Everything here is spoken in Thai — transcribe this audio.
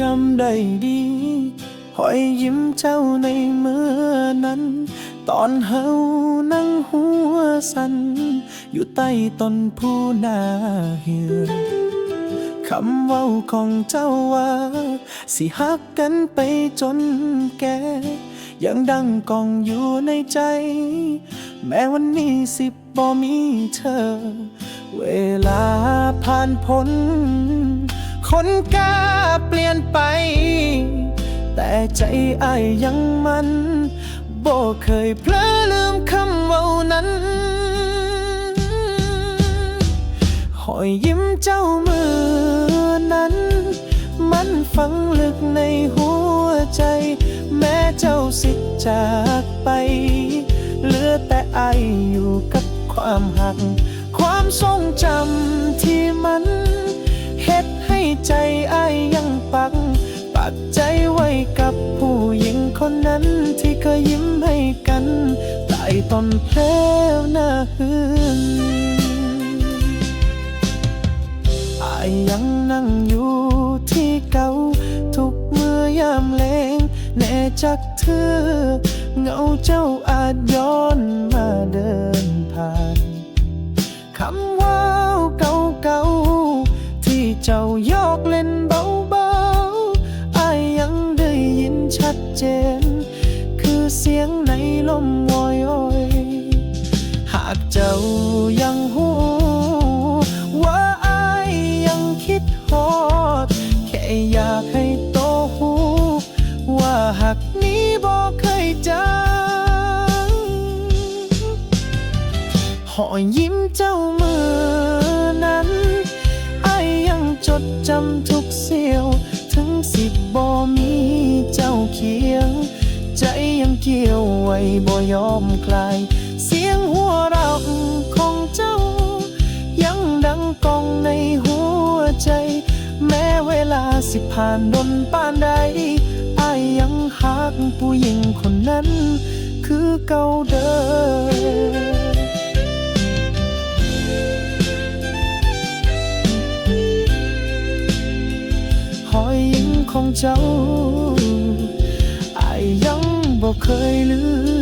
จำได้ดีหอยยิ้มเจ้าในเมื่อนั้น ตอนเฮานั่งหัวสัน อยู่ใต้ต้นผู้นาเหือคำเว้าของเจ้าว่า สิฮักกันไปจนแก่ยังดังกองอยู่ในใจ แม้วันนี้สิบบ่มีเธอ เวลาผ่านพ้นคนกล้า ยนไป แต่ใจอายยังมันบ่เคยเพลอลืมคำเว้านั้นหอยยิ้มเจ้ามือนั้น มันฝังลึกในหัวใจ แม้เจ้าสิจากไปเหลือแต่ไอายอยู่กับความหัก ความทรงจำที่มันเฮ็ดให้ใจไอ ปัก ปักใจไว้กับผู้หญิงคนนั้นที่เคยยิ้มให้กันใต้ต้นแพรวหน้าหืนอายยังนั่งอยู่ที่เก่า ทุกเมื่อยามเลงแน่จักเธอเงาเจ้าอาจย้อนมาเดินผ่านคำว่าเก่าๆที่เจ้ายอกเล่น เจน คือเสียงในลมวอยๆหากเจ้ายังหูว่าอายยังคิดฮอด แค่อยากให้โตหู ว่าหักนี้บอกเคยจางหอยยิ้มเจ้ามือนั้นไอยังจดจำทุกเสี้ยว ถึงสิบบ่มีเจ้าคียงใจยัง เกี่ยวไว้บ่ยอมคลาย เสียงหัวเราะของเจ้า ยังดังกองในหัวใจ แม้เวลาสิผ่านดนปานใดอายยังหักผู้หญิงคนนั้น คือเก่าเดิมหอยยิ้มของเจ้า เคยลืม